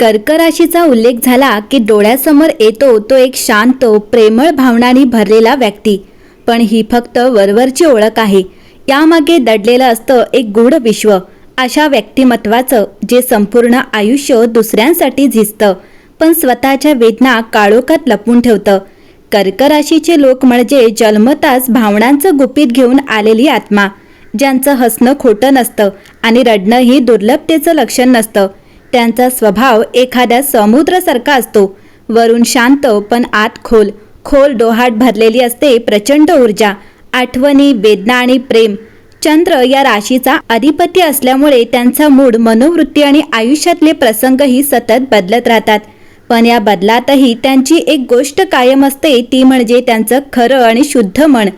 कर्कराशीचा उल्लेख झाला की डोळ्यासमोर येतो तो एक शांत प्रेमळ भावनांनी भरलेला व्यक्ती. पण ही फक्त वरवरची ओळख आहे. यामागे दडलेलं असतं एक गूढ विश्व. अशा व्यक्तिमत्वाचं जे संपूर्ण आयुष्य दुसऱ्यांसाठी झिजतं पण स्वतःच्या वेदना काळोखात लपून ठेवतं. कर्कराशीचे लोक म्हणजे जन्मताच भावनांचं गुपित घेऊन आलेली आत्मा ज्यांचं हसणं खोटं नसतं आणि रडणं ही दुर्लभतेचं लक्षण नसतं. त्यांचा स्वभाव एखाद्या समुद्रासारखा असतो. वरून शांत पण आत खोल. खोल डोहाट भरलेली असते प्रचंड ऊर्जा. आठवणी वेदना आणि प्रेम. चंद्र या राशीचा अधिपती असल्यामुळे त्यांचा मूड मनोवृत्ती आणि आयुष्यातले प्रसंगही सतत बदलत राहतात. पण या बदलातही त्यांची एक गोष्ट कायम असते ती म्हणजे त्यांचं खरं आणि शुद्ध मन.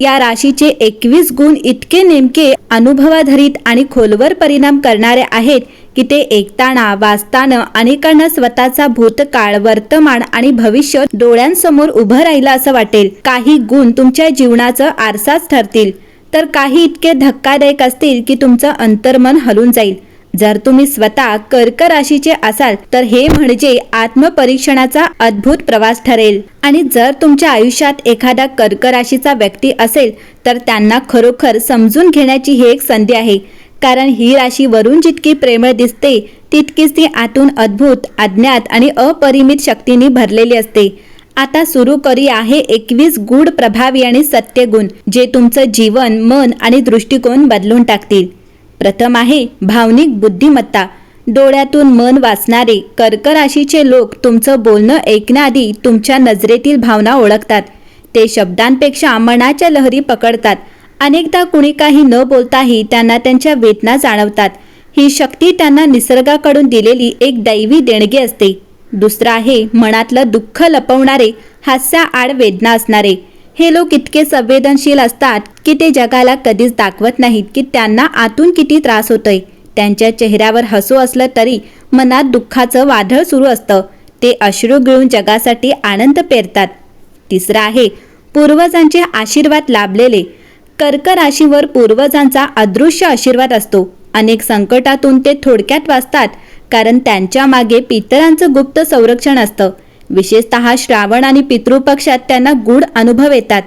या राशीचे एकवीस गुण इतके नेमके अनुभवाधरित आणि खोलवर परिणाम करणारे आहेत की ते ऐकताना वाचताना अनेकांना स्वतःचा भूतकाळ वर्तमान आणि भविष्य डोळ्यांसमोर उभं राहिलं असं वाटेल. काही गुण तुमच्या जीवनाचं आरसाच ठरतील. तर काही इतके धक्कादायक असतील की तुमचं अंतर्मन हलून जाईल. जर तुम्ही स्वतः कर्क राशीचे असाल तर हे म्हणजे आत्मपरीक्षणाचा अद्भुत प्रवास ठरेल. आणि जर तुमच्या आयुष्यात एखादा कर्क राशीचा व्यक्ती असेल तर त्यांना खरोखर समजून घेण्याची ही एक संधी आहे. कारण ही राशी वरून जितकी प्रेमळ दिसते तितकीच ती आतून अद्भुत अज्ञात आणि अपरिमित शक्तींनी भरलेली असते. आता सुरू करी आहे एकवीस गूढ प्रभावी आणि सत्य गुण जे तुमचं जीवन मन आणि दृष्टिकोन बदलून टाकतील. प्रथम आहे भावनिक बुद्धिमत्ता. डोळ्यातून मन वाचणारे कर्क राशीचे लोक तुमचं बोलणं ऐकण्याआधी तुमच्या नजरेतील भावना ओळखतात. ते शब्दांपेक्षा मनाच्या लहरी पकडतात. अनेकदा कुणी काही न बोलताही त्यांना त्यांच्या वेदना जाणवतात. ही शक्ती त्यांना निसर्गाकडून दिलेली एक दैवी देणगी असते. दुसरं आहे मनातलं दुःख लपवणारे हास्या आड वेदना असणारे. हे लोक इतके संवेदनशील असतात की ते जगाला कधीच दाखवत नाहीत की त्यांना आतून किती त्रास होतोय. त्यांच्या चेहऱ्यावर हसू असलं तरी मनात दुःखाचं वादळ सुरू असतं. ते अश्रू गिळून जगासाठी आनंद पेरतात. तिसरं आहे पूर्वजांचे आशीर्वाद लाभलेले. कर्क राशीवर पूर्वजांचा अदृश्य आशीर्वाद असतो. अनेक संकटातून ते थोडक्यात वाचतात कारण त्यांच्या मागे पितरांचं गुप्त संरक्षण असतं. विशेषतः श्रावण आणि पितृपक्षात त्यांना गूढ अनुभव येतात.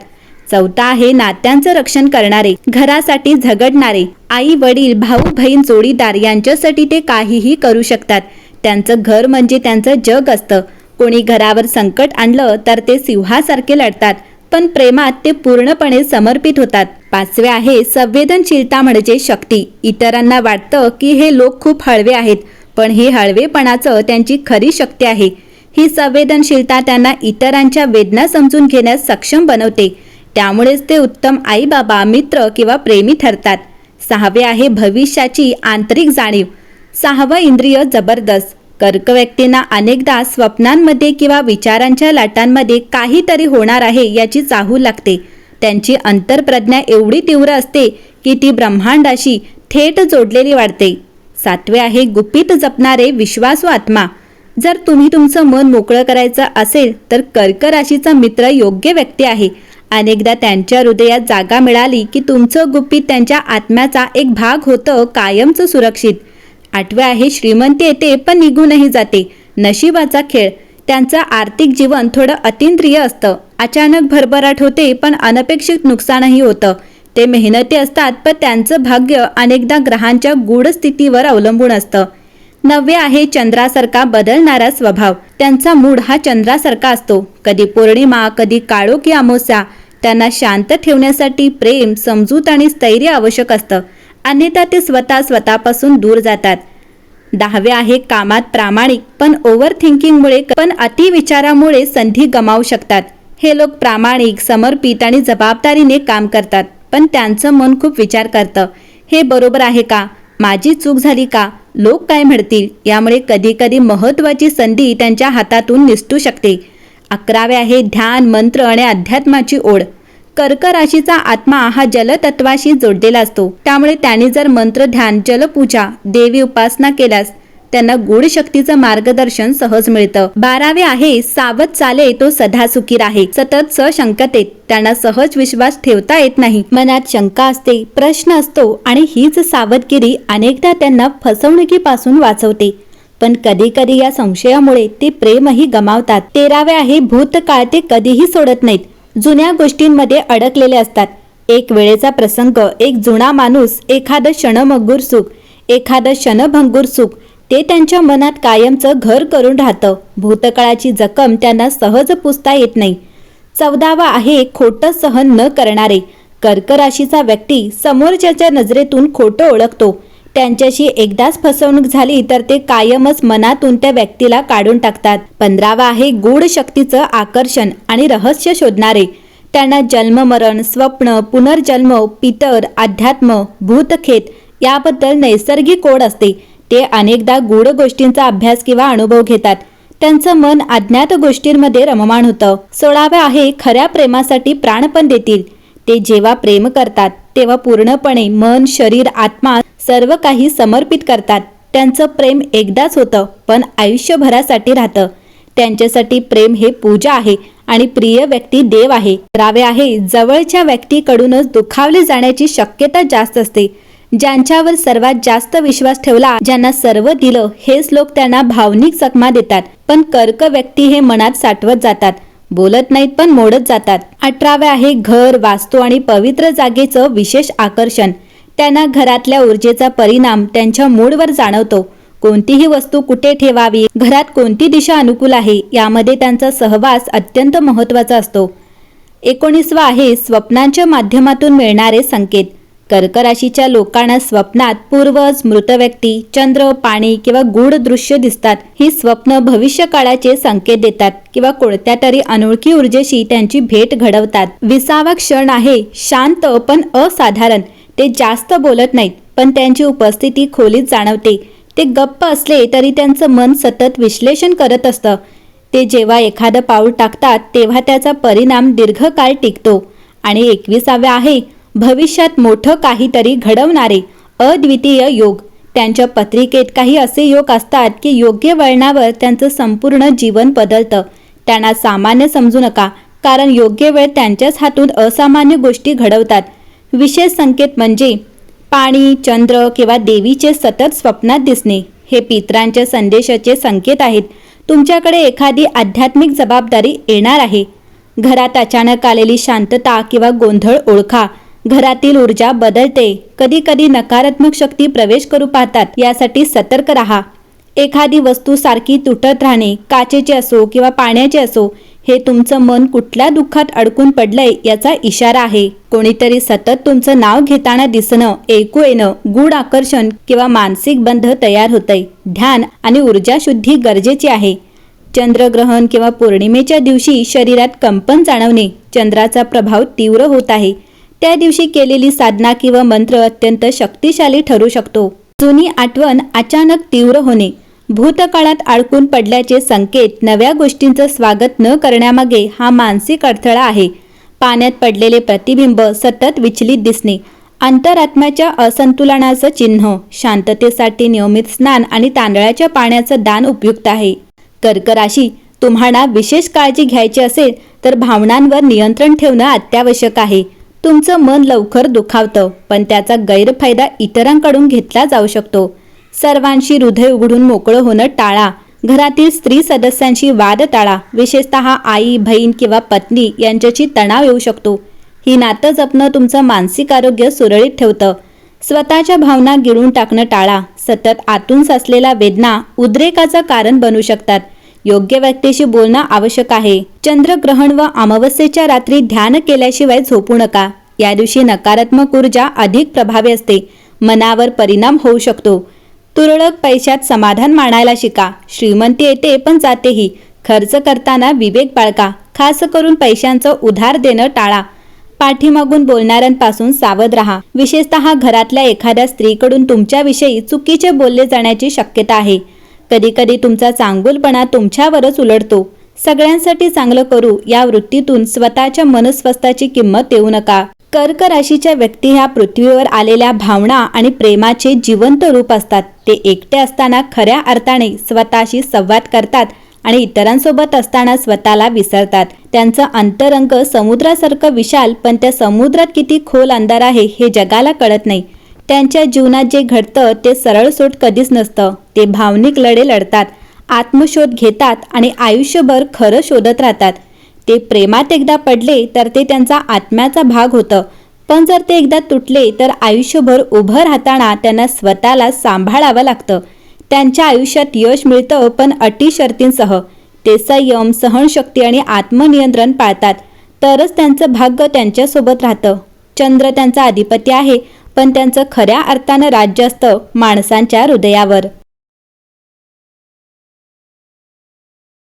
चौथा आहे नात्यांचं रक्षण करणारे घरासाठी झगडणारे. आई वडील भाऊ बहीण जोडीदार यांच्यासाठी ते काहीही करू शकतात. त्यांचं घर म्हणजे त्यांचं जग असतं. कोणी घरावर संकट आणलं तर ते सिंहासारखे लढतात. पण प्रेमात ते पूर्णपणे समर्पित होतात. पाचवे आहे संवेदनशीलता म्हणजे शक्ती. इतरांना वाटतं की हे लोक खूप हळवे आहेत पण हे हळवेपणाचं त्यांची खरी शक्ती आहे. ही संवेदनशीलता त्यांना इतरांच्या वेदना समजून घेण्यास सक्षम बनवते. त्यामुळेच ते उत्तम आई बाबा मित्र किंवा प्रेमी ठरतात. सहावे आहे भविष्याची आंतरिक जाणीव. सहावं इंद्रिय जबरदस्त. कर्क व्यक्तींना अनेकदा स्वप्नांमध्ये किंवा विचारांच्या लाटांमध्ये काहीतरी होणार आहे याची चाहू लागते. त्यांची अंतरप्रज्ञा एवढी तीव्र असते की ती ब्रह्मांडाशी थेट जोडलेली वाढते. सातवे आहे गुपित जपणारे विश्वासू आत्मा. जर तुम्ही तुमचं मन मोकळं करायचं असेल तर कर्क राशीचा मित्र योग्य व्यक्ती आहे. अनेकदा त्यांच्या हृदयात जागा मिळाली की तुमचं गुपित त्यांच्या आत्म्याचा एक भाग होतं कायमचं सुरक्षित. आठवे आहे श्रीमंती येते पण निघूनही जाते. नशिबाचा खेळ. त्यांचं आर्थिक जीवन थोडं अतिंद्रिय असतं. अचानक भरभराट होते पण अनपेक्षित नुकसानही होतं. ते मेहनती असतात पण त्यांचं भाग्य अनेकदा ग्रहांच्या गूढ स्थितीवर अवलंबून असतं. नववे आहे चंद्रासारखा बदलणारा स्वभाव. त्यांचा मूड हा चंद्रासारखा असतो. कधी पौर्णिमा कधी काळो की अमावस्या. त्यांना शांत ठेवण्यासाठी प्रेम समजूत आणि स्थैर्य आवश्यक असतं. अन्यथा ते स्वतः स्वतःपासून दूर जातात. दहावे आहे कामात प्रामाणिक पण ओव्हर थिंकिंगमुळे पण अतिविचारामुळे संधी गमावू शकतात. हे लोक प्रामाणिक समर्पित आणि जबाबदारीने काम करतात पण त्यांचं मन खूप विचार करतं. हे बरोबर आहे का? माझी चूक झाली का? लोक काय म्हणतील? यामुळे कधीकधी महत्त्वाची संधी त्यांच्या हातातून निसटू शकते. अकरावे आहे ध्यान मंत्र आणि अध्यात्माची ओढ. कर्क राशीचा आत्मा हा जलतत्वाशी जोडलेला असतो. त्यामुळे त्यांनी जर मंत्र ध्यान जलपूजा देवी उपासना केल्यास त्यांना गूढ शक्तीचं मार्गदर्शन सहज मिळतं. बारावे आहे सावध चाले तो सदा सुखी राहे. सतत सशंकतेत त्यांना सहज विश्वास ठेवता येत नाही. मनात शंका असते प्रश्न असतो आणि हीच सावधगिरी अनेकदा त्यांना फसवणुकीपासून वाचवते. पण कधी कधी या संशयामुळे ते प्रेमही गमावतात. तेरावे आहे भूतकाळ ते कधीही सोडत नाहीत. जुन्या गोष्टींमध्ये अडकलेले असतात. एक वेळेचा प्रसंग एक जुना माणूस एखादं क्षणमग्गूर सुख एखादं क्षणभंगूर सुख ते त्यांच्या मनात कायमचं घर करून राहतं. भूतकाळाची जखम त्यांना सहज पुसता येत नाही. चौदावा आहे खोटं सहन न करणारे. कर्क राशीचा व्यक्ती समोरच्याच्या नजरेतून खोटं ओळखतो. त्यांच्याशी एकदाच फसवणूक झाली तर ते कायमच मनातून त्या व्यक्तीला काढून टाकतात. पंधरावा आहे गूढ शक्तीचं आकर्षण आणि रहस्य शोधणारे. त्यांना जन्ममरण स्वप्न पुनर्जन्म पितर अध्यात्म भूतखेत याबद्दल नैसर्गिक कोड असते. ते अनेकदा गूढ गोष्टींचा अभ्यास किंवा अनुभव घेतात. त्यांचं मन अज्ञात गोष्टींमध्ये रममाण होतं. सोळावे आहे खऱ्या प्रेमासाठी प्राण पण देतील. ते जेव्हा प्रेम करतात तेव्हा पूर्णपणे मन शरीर आत्मा सर्व काही समर्पित करतात. त्यांचं प्रेम एकदाच होतं पण आयुष्यभरासाठी राहतं. त्यांच्यासाठी प्रेम हे पूजा आहे आणि प्रिय व्यक्ती देव आहे. रावे आहे जवळच्या व्यक्तीकडूनच दुखावले जाण्याची शक्यता जास्त असते. ज्यांच्यावर सर्वात जास्त विश्वास ठेवला ज्यांना सर्व दिलं हेच लोक त्यांना भावनिक जखमा देतात. पण कर्क व्यक्ती हे मनात साठवत जातात. बोलत नाहीत पण मोडत जातात. अठरावे आहे घर वास्तू आणि पवित्र जागेचं विशेष आकर्षण. त्यांना घरातल्या ऊर्जेचा परिणाम त्यांच्या मूडवर जाणवतो. कोणतीही वस्तू कुठे ठेवावी घरात कोणती दिशा अनुकूल आहे यामध्ये त्यांचा सहवास अत्यंत महत्त्वाचा असतो. एकोणीसवा आहे स्वप्नांच्या माध्यमातून मिळणारे संकेत. कर्क राशीच्या लोकांना स्वप्नात पूर्वज मृत व्यक्ती चंद्र पाणी किंवा गूढ दृश्य दिसतात. ही स्वप्न भविष्य काळाचे संकेत देतात किंवा कोणत्या तरी अनोळखी ऊर्जेशी त्यांची भेट घडवतात. विसावा क्षण आहे शांत पण असाधारण. ते जास्त बोलत नाहीत पण त्यांची उपस्थिती खोलीत जाणवते. ते गप्प असले तरी त्यांचं मन सतत विश्लेषण करत असतं. ते जेव्हा एखादं पाऊल टाकतात तेव्हा त्याचा परिणाम दीर्घकाळ टिकतो. आणि एकविसाव्या आहे भविष्यात मोठं काहीतरी घडवणारे अद्वितीय योग. त्यांच्या पत्रिकेत काही असे योग असतात की योग्य वळणावर त्यांचं संपूर्ण जीवन बदलतं. त्यांना सामान्य समजू नका कारण योग्य वेळ त्यांच्याच हातून असामान्य गोष्टी घडवतात. विशेष संकेत म्हणजे पाणी चंद्र किंवा देवीचे सतत स्वप्नात दिसणे. हे पित्रांच्या संदेशाचे संकेत आहेत. तुमच्याकडे एखादी आध्यात्मिक जबाबदारी येणार आहे. घरात अचानक आलेली शांतता किंवा गोंधळ ओळखा. घरातील ऊर्जा बदलते. कधी कधी नकारात्मक शक्ती प्रवेश करू पाहतात. यासाठी सतर्क राहा. एखादी वस्तू सारखी तुटत राहणे. काचेचे असो किंवा पाण्याचे असो हे तुमचं मन कुठल्या दुःखात अडकून पडलंय याचा इशारा आहे. कोणीतरी सतत तुमचं नाव घेताना दिसणं ऐकू येणं गूढ आकर्षण किंवा मानसिक बंध तयार होतंय. ध्यान आणि ऊर्जा शुद्धी गरजेची आहे. चंद्रग्रहण किंवा पौर्णिमेच्या दिवशी शरीरात कंपन जाणवणे चंद्राचा प्रभाव तीव्र होत आहे. त्या दिवशी केलेली साधना किंवा मंत्र अत्यंत शक्तिशाली ठरू शकतो. जुनी आठवण अचानक तीव्र होणे भूतकाळात अडकून पडल्याचे संकेत नव्या गोष्टींचं स्वागत न करण्यामागे हा मानसिक अडथळा आहे. पाण्यात पडलेले प्रतिबिंब सतत विचलित दिसणे अंतरात्म्याच्या असंतुलनाचं चिन्ह शांततेसाठी नियमित स्नान आणि तांदळाच्या पाण्याचं दान उपयुक्त आहे. कर्क राशी तुम्हाला विशेष काळजी घ्यायची असेल तर भावनांवर नियंत्रण ठेवणं अत्यावश्यक आहे. तुमचं मन लवकर दुखावतं पण त्याचा गैरफायदा इतरांकडून घेतला जाऊ शकतो. सर्वांशी हृदय उघडून मोकळं होणं टाळा. घरातील स्त्री सदस्यांशी वाद टाळा. विशेषतः आई बहीण किंवा पत्नी यांच्याशी तणाव येऊ शकतो. ही नातं जपणं तुमचं मानसिक आरोग्य सुरळीत ठेवतं. स्वतःच्या भावना गिळून टाकणं टाळा. सतत आतून साचलेल्या वेदना उद्रेकाचं कारण बनू शकतात. योग्य व्यक्तीशी बोलणं आवश्यक आहे. चंद्रग्रहण व अमावस्येच्या रात्री ध्यान केल्याशिवाय झोपू नका. या दिवशी नकारात्मक ऊर्जा अधिक प्रभावी असते. मनावर परिणाम होऊ शकतो. तुरळक पैशात समाधान मानायला शिका. श्रीमंती येते पण जातेही. खर्च करताना विवेक बाळगा. खास करून पैशांचं उधार देणं टाळा. पाठीमागून बोलणाऱ्यांपासून सावध राहा. विशेषतः घरातल्या एखाद्या स्त्रीकडून तुमच्याविषयी चुकीचे बोलले जाण्याची शक्यता आहे. कधीकधी तुमचा चांगुलपणा तुमच्यावरच उलटतो. सगळ्यांसाठी चांगलं करू या वृत्तीतून स्वतःच्या मनस्वस्थाची किंमत देऊ नका. कर्क राशीच्या व्यक्ती ह्या पृथ्वीवर आलेल्या भावना आणि प्रेमाचे जिवंत रूप असतात. ते एकटे असताना खऱ्या अर्थाने स्वतःशी संवाद करतात आणि इतरांसोबत असताना स्वतःला विसरतात. त्यांचं अंतरंग समुद्रासारखं विशाल पण त्या समुद्रात किती खोल अंधार आहे हे जगाला कळत नाही. त्यांच्या जीवनात जे घडतं ते सरळ सोट कधीच नसतं. ते भावनिक लढे लढतात आत्मशोध घेतात आणि आयुष्यभर खरं शोधत राहतात. ते प्रेमात एकदा पडले तर ते त्यांचा आत्म्याचा भाग होतं. पण जर ते एकदा तुटले तर आयुष्यभर उभं राहताना त्यांना स्वतःला सांभाळावं लागतं. त्यांच्या आयुष्यात यश मिळतं पण अटी शर्तींसह. ते संयम सहनशक्ती आणि आत्मनियंत्रण पाळतात. तरच त्यांचं भाग्य त्यांच्यासोबत राहतं. चंद्र त्यांचा अधिपती आहे पण त्यांचं खऱ्या अर्थानं राज्य असतं माणसांच्या हृदयावर.